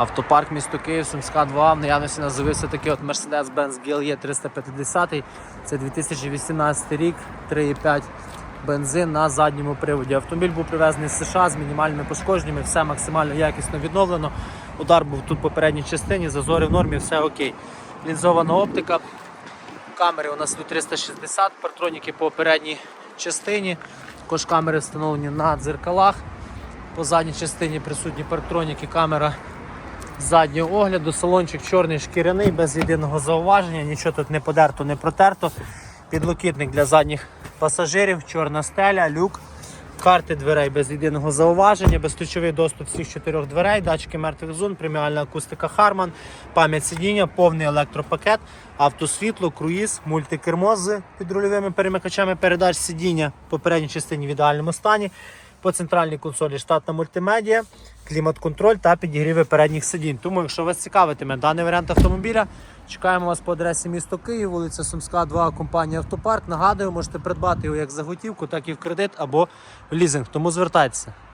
Автопарк місто Київ, Сумська 2. В наявності нас такий от Mercedes-Benz GLE 350. Це 2018 рік, 3,5 бензин на задньому приводі. Автомобіль був привезений з США з мінімальними пошкодженнями, все максимально якісно відновлено. Удар був тут в попередній частині, зазори в нормі, все окей. Лінзована оптика. Камери у нас тут 360, партроніки по передній частині. Також камери встановлені на дзеркалах. По задній частині присутні парктроніки, камера заднього огляду, салончик чорний шкіряний, без єдиного зауваження, нічого тут не подерто, не протерто. Підлокітник для задніх пасажирів, чорна стеля, люк, карти дверей без єдиного зауваження, безключовий доступ всіх чотирьох дверей, датчики мертвих зон, преміальна акустика Harman, пам'ять сидіння, повний електропакет, автосвітло, круїз, мультикермо з підрульовими перемикачами передач сидіння в попередній частині в ідеальному стані. По центральній консолі штатна мультимедіа, клімат-контроль та підігріви передніх сидінь. Тому, якщо вас цікавитиме даний варіант автомобіля, чекаємо вас по адресі місто Київ, вулиця Сумська, 2, компанія Автопарк. Нагадую, можете придбати його як за готівку, так і в кредит або в лізинг. Тому звертайтеся.